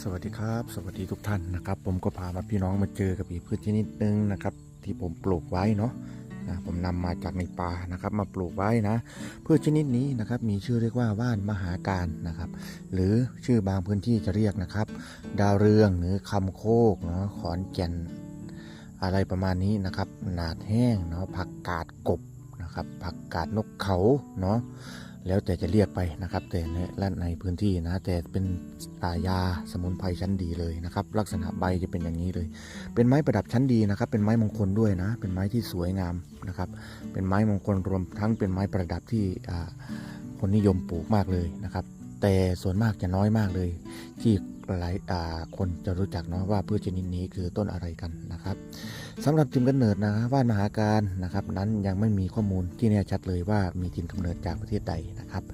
สวัสดีครับ สวัสดีทุกท่านนะครับ ผมก็พามาพี่น้องมาเจอกับอีกพืชชนิดนึงนะครับ ที่ผมปลูกไว้เนาะนะผมนำมาจากในป่านะครับ มาปลูกไว้นะพืชชนิดนี้นะครับมีชื่อเรียกว่าว่านมหาการนะครับ หรือชื่อบางพื้นที่จะเรียกนะครับ ดาวเรืองหรือคำโคกเนาะขอนแก่นอะไรประมาณนี้นะครับ หนาดแห้งเนาะผักกาดกบนะครับผักกาดนกเขาเนาะ แล้วแต่จะเรียกไปนะครับ แต่ในและในพื้นที่นะ แต่เป็นอายาสมุนไพรชั้นดีเลยนะครับ ลักษณะใบจะเป็นอย่างนี้เลย เป็นไม้ประดับชั้นดีนะครับ เป็นไม้มงคลด้วยนะ เป็นไม้ที่สวยงามนะครับ เป็นไม้มงคลรวมทั้งเป็นไม้ประดับที่คนนิยมปลูกมากเลยนะครับ แต่ส่วนมากจะน้อยมากเลย ที่หลายคนจะรู้จักเนาะว่าพืชชนิดนี้คือต้นอะไรกันนะครับสำหรับถิ่นกำเนิดนะว่านมหาการนะครับนั้นยังไม่มีข้อมูลที่แน่ชัดเลยว่ามีถิ่นกำเนิดจากประเทศใดนะครับ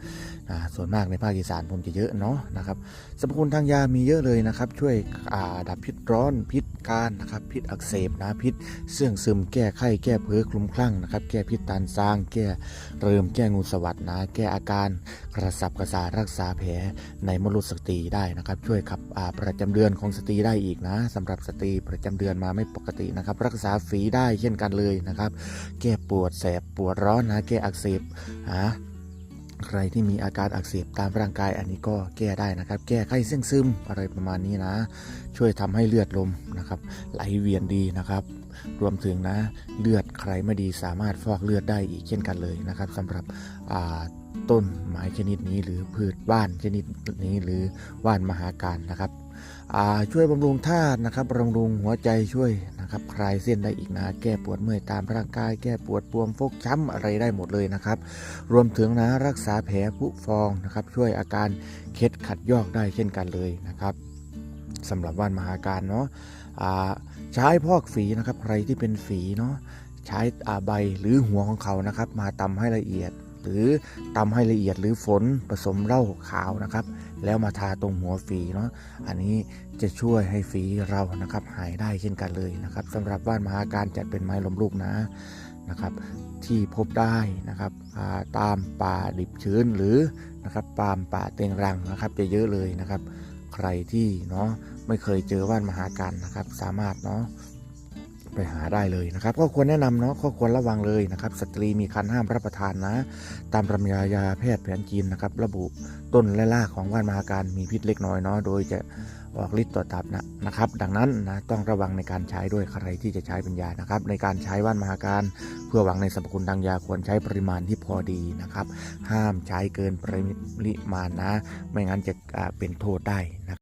ส่วนมากในภาคอีสานผมจะเยอะเนาะนะครับสรรพคุณทางยามีเยอะเลยนะครับ ช่วยดับพิษร้อนพิษการนะครับพิษอักเสบนะพิษเสื่องซึมแก้ไข้แก้เพ้อคลุมคลั่งนะครับแก้พิษตานซาง แก้เริมแก้งูสวัสดนะแก้อาการกระสับกระส่ายรักษาแผลในมดลูกสตรีได้นะครับ ช่วยขับอ่าประจำเดือนของสตรีได้อีกนะ สำหรับสตรีประจำเดือนมาไม่ปกตินะครับ รักษาฝีได้เช่นกันเลยนะครับ แก้ปวดแสบปวดร้อนนะแก้อักเสบหา ใครที่มีอาการอักเสบตามร่างกายอันนี้ก็แก้ได้นะครับ แก้ไข้เส้นซึมอะไรประมาณนี้นะ ช่วยทำให้เลือดลมนะครับไหลเวียนดีนะครับ รวมถึงนะเลือดใครไม่ดีสามารถฟอกเลือดได้อีกเช่นกันเลยนะครับสำหรับต้นไม้ชนิดนี้หรือพืชบ้านชนิดนี้หรือว่านมหาการนะครับ ช่วยบำรุงธาตุนะครับบำรุงหัวใจช่วยนะครับคลายเส้นได้อีกนะแก้ปวดเมื่อยตามร่างกายแก้ปวดบวมฟกช้ำอะไรได้หมดเลยนะครับ รวมถึงนะรักษาแผลผุฟองนะครับ ช่วยอาการเคล็ดขัดยอกได้เช่นกันเลยนะครับสำหรับว่านมหาการเนาะใช้พอกฝีนะครับใครที่เป็นฝีเนาะใช้ใบหรือหัวของเขานะครับ มาตำให้ละเอียด หรือตำให้ละเอียดหรือฝนผสมเหล้าขาวนะครับ แล้วมาทาตรงหัวฝีเนาะอันนี้จะช่วยให้ฝีเรานะครับ หายได้เช่นกันเลยนะครับสำหรับว่านมหาการจัดเป็นไม้ล้มลูกนะนะครับ ที่พบได้นะครับาตามป่าดิบชื้นหรือนะครับปามป่าเต็งรังนะครับ จะเยอะเลยนะครับ ใครที่เนาะไม่เคยเจอว่านมหาการนะครับ สามารถเนาะ ไปหาได้เลยนะครับ ก็ควรแนะนำเนาะก็ควรระวังเลยนะครับ สตรีมีคันห้ามรับประทานนะ ตามตำรายาแพทย์แผนจีนนะครับ ระบุต้นและรากของว่านมาการมีพิษเล็กน้อยเนาะโดยจะออกฤทธิ์ต่อตับนะนะครับ ดังนั้นนะต้องระวังในการใช้ด้วยใครที่จะใช้เป็นยานะครับ ในการใช้ว่านมหาการ เพื่อหวังในสรรพคุณทางยาควรใช้ปริมาณที่พอดีนะครับ ห้ามใช้เกินปริมาณนะ ไม่งั้นจะเป็นโทษได้นะ